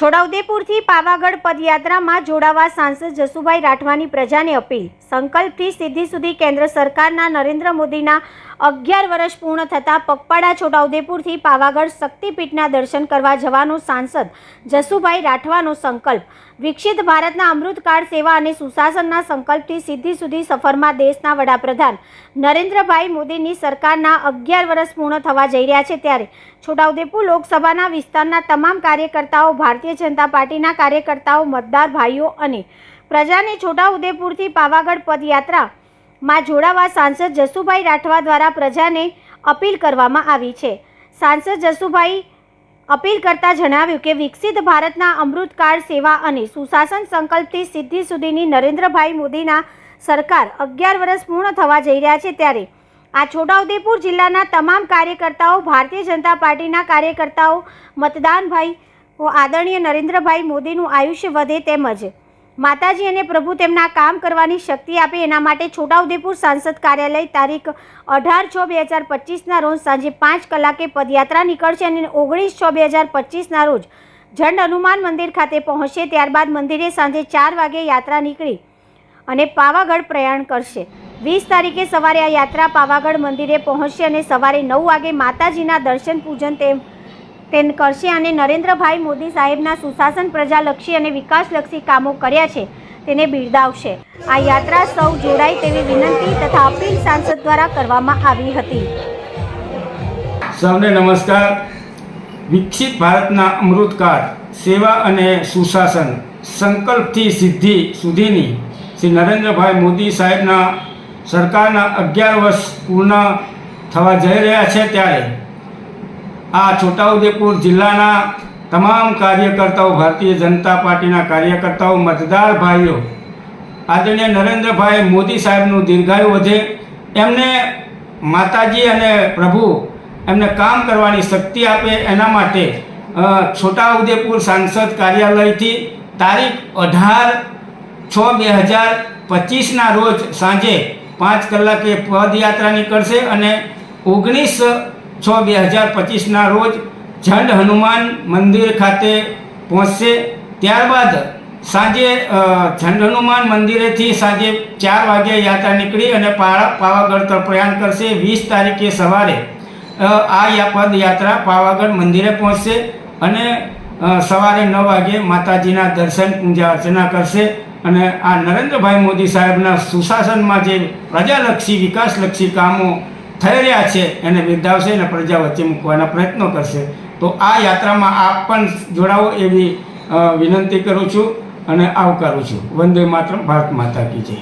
છોટાઉદેપુરથી પાવાગઢ પદયાત્રામાં જોડાવા સાંસદ જસુભાઈ રાઠવાની પ્રજાને અપીલ. સંકલ્પથી સિદ્ધિ સુધી કેન્દ્ર સરકારના નરેન્દ્ર મોદીના અગિયાર વર્ષ પૂર્ણ થતાં પગપાળા છોટાઉદેપુરથી પાવાગઢ શક્તિપીઠના દર્શન કરવા જવાનો સાંસદ જસુભાઈ રાઠવાનો સંકલ્પ. વિકસિત ભારતના અમૃતકાળ સેવા અને સુશાસનના સંકલ્પથી સિદ્ધિ સુધી સફરમાં દેશના વડાપ્રધાન નરેન્દ્રભાઈ મોદીની સરકારના અગિયાર વર્ષ પૂર્ણ થવા જઈ રહ્યા છે ત્યારે છોટાઉદેપુર લોકસભાના વિસ્તારના તમામ કાર્યકર્તાઓ, ભારતીય જનતા પાર્ટીના કાર્યકર્તાઓ, મતદાર ભાઈઓ અને પ્રજાને છોટાઉદેપુરથી પાવાગઢ પદયાત્રામાં જોડાવા સાંસદ જસુભાઈ રાઠવા દ્વારા પ્રજાને અપીલ કરવામાં આવી છે. સાંસદ જસુભાઈ અપીલ કરતા જણાવ્યું કે વિકસિત ભારતના અમૃતકાળ સેવા અને સુશાસન સંકલ્પથી સિદ્ધિ સુધીની નરેન્દ્રભાઈ મોદીના સરકાર અગિયાર વર્ષ પૂર્ણ થવા જઈ રહ્યા છે ત્યારે આ છોટાઉદેપુર જિલ્લાના તમામ કાર્યકર્તાઓ, ભારતીય જનતા પાર્ટીના કાર્યકર્તાઓ, મતદાનભાઈ, આદરણીય નરેન્દ્રભાઈ મોદીનું આયુષ્ય વધે તેમજ માતાજી અને પ્રભુ તેમના કામ કરવાની શક્તિ આપે એના માટે છોટાઉદેપુર સાંસદ કાર્યાલય તારીખ અઢાર છ બે હજાર પચીસના રોજ સાંજે પાંચ કલાકે પદયાત્રા નીકળશે અને ઓગણીસ છ બે હજાર પચીસના રોજ ઝંડ હનુમાન મંદિર ખાતે પહોંચશે. ત્યારબાદ મંદિરે સાંજે ચાર વાગે યાત્રા નીકળી અને પાવાગઢ પ્રયાણ કરશે. વીસ તારીખે સવારે આ યાત્રા પાવાગઢ મંદિરે પહોંચશે અને સવારે નવ વાગે માતાજીના દર્શન પૂજન તેમ તેન કરશે અને નરેન્દ્રભાઈ મોદી સાહેબના સુશાસન પ્રજાલક્ષી અને વિકાસલક્ષી કામો કર્યા છે, તેને બિરદાવશે. આ યાત્રા સૌ જોડાય તેવી વિનંતી તથા અપીલ સાંસદ દ્વારા કરવામાં આવી હતી. સૌને નમસ્કાર. વિકસિત ભારતના અમૃતકાળ, સેવા અને સુશાસન સંકલ્પથી સિદ્ધિ સુધીની શ્રી નરેન્દ્રભાઈ મોદી સાહેબના સરકારના અગિયાર વર્ષ પૂર્ણ થવા જઈ રહ્યા છે ત્યારે આ છોટાઉદેપુર જિલ્લાના તમામ કાર્યકર્તાઓ, ભારતીય જનતા પાર્ટીના કાર્યકર્તાઓ, મતદાર ભાઈઓ, આદરણીય નરેન્દ્રભાઈ મોદી સાહેબનું દીર્ઘાયુ વધે. એમને માતાજી અને પ્રભુ એમને કામ કરવાની શક્તિ આપે એના માટે છોટાઉદેપુર સાંસદ કાર્યાલયથી તારીખ અઢાર છ બે હજાર પચીસના રોજ સાંજે પાંચ કલાકે પદયાત્રા નીકળશે અને ઓગણીસ છ બે હજાર પચીસના રોજ ઝંડ હનુમાન મંદિર ખાતે પહોંચશે. ત્યારબાદ સાંજે જંડ હનુમાન મંદિરેથી સાંજે ચાર વાગ્યા યાત્રા નીકળી અને પાવાગઢ તરફ પ્રયાણ કરશે. વીસ તારીખે સવારે આ પદયાત્રા પાવાગઢ મંદિરે પહોંચશે અને સવારે નવ વાગે માતાજીના દર્શન, પૂજા અર્ચના કરશે. અને આ નરેન્દ્રભાઈ મોદી સાહેબના સુશાસનમાં જે પ્રજાલક્ષી, વિકાસલક્ષી કામો થઈ રહ્યા છે, એને બિરદાવશે અને પ્રજા વચ્ચે મૂકવાના પ્રયત્નો કરશે. તો આ યાત્રામાં આપ પણ જોડાવો એવી વિનંતી કરું છું અને આવકારું છું. વંદે માત્ર ભારત માતા કી જય.